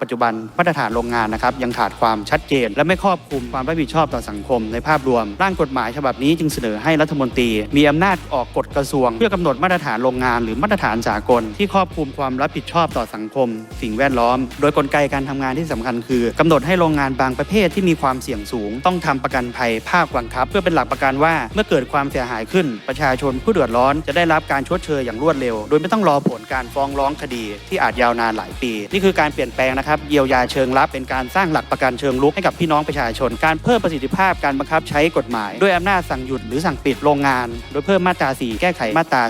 ปัจจุบันมาตรฐานโรงงานนะครับยังขาดความชัดเจน และไม่ครอบคลุมความรับผิดชอบต่อสังคมในภาพรวม ร่างกฎหมายฉบับนี้จึงเสนอให้รัฐมนตรี มีอำนาจออกกฎกระทรวง เพื่อกำหนดมาตรฐานโรงงานหรือมาตรฐานสากล ที่ครอบคลุมความรับผิดชอบต่อสังคม สิ่งแวดล้อม โดยกลไกการทำงานที่สำคัญคือกำหนดให้โรงงานบางประเภทที่มีความเสี่ยงสูง ต้องทำประกันภัยภาคบังคับ เพื่อเป็นหลักประกันว่าเมื่อเกิดความเสียหายขึ้น ประชาชนผู้เดือดร้อนจะได้รับการชดเชยอย่างรวดเร็ว โดยไม่ต้องรอผลการฟ้องร้องคดีที่อาจยาวนานหลายปี นี่คือการเปลี่ยนแปลงนะครับเยียวยาเชิงลับเป็นการสร้างหลักประกันเชิงลุกให้กับพี่น้องประชาชน การเพิ่มประสิทธิภาพการบังคับใช้กฎหมาย ด้วยอำนาจสั่งหยุดหรือสั่งปิดโรงงาน โดยเพิ่มมาตรา 4 แก้ไขมาตรา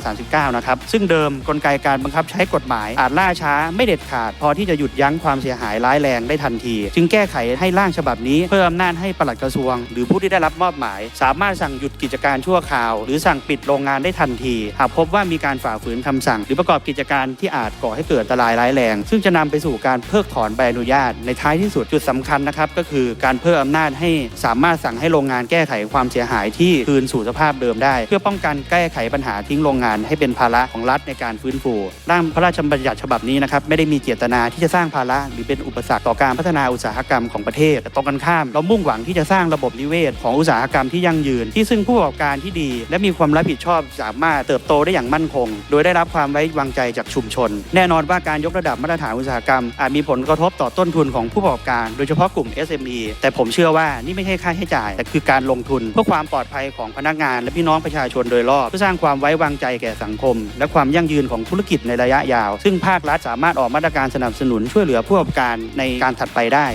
39 นะครับ ซึ่งเดิมกลไกการบังคับใช้กฎหมาย อาจล่าช้าไม่เด็ดขาด พอที่จะหยุดยั้งความเสียหายร้ายแรงได้ทันที จึงแก้ไขให้ร่างฉบับนี้ เพิ่มอำนาจให้ปลัดกระทรวง หรือผู้ที่ได้รับมอบหมาย สามารถสั่งหยุดกิจการชั่วคราว หรือสั่งปิดโรงงานได้ทันทีหากพบว่ามีการฝ่าฝืนคำสั่ง หรือประกอบกิจการที่อาจก่อให้เกิดอันตรายร้ายแรง ซึ่งจะนำไปสู่การเพิกถอนใบอนุญาต ในท้ายที่สุดจุดสำคัญนะครับก็คือการเพิ่มอำนาจให้สามารถสั่งให้โรงงานแก้ไขความเสียหายที่คืนสู่สภาพเดิมได้ เพื่อป้องกันแก้ไขปัญหาทิ้งโรงงานให้เป็นภาระของรัฐในการฟื้นฟูร่างพระราชบัญญัติฉบับนี้นะครับไม่ได้มีเจตนาที่จะสร้างภาระหรือเป็นอุปสรรคต่อการพัฒนาอุตสาหกรรมของประเทศแต่ตรงกันข้าม เรามุ่งหวังที่จะสร้างระบบนิเวศ ของอุตสาหกรรมที่ยั่งยืน ที่ซึ่งผู้ประกอบการที่ดี และมีความรับผิดชอบสามารถเติบโตได้อย่างมั่นคง โดยได้รับความไว้วางใจจากชุมชน แน่นอนว่าการยกระดับมาตรฐานอุตสาหกรรมอาจมีผลกระทบต่อต้นทุนของผู้ประกอบการโดยเฉพาะกลุ่ม SME แต่ผมเชื่อว่านี่ไม่ใช่ค่าใช้จ่าย แต่คือการลงทุนเพื่อความปลอดภัยของพนักงาน และพี่น้องประชาชนโดยรอบเพื่อสร้างความไว้วางใจแก่สังคม และความยั่งยืนของธุรกิจในระยะยาว ซึ่งภาครัฐสามารถออกมาตรการสนับสนุนช่วยเหลือผู้ประกอบการในการถัดไปได้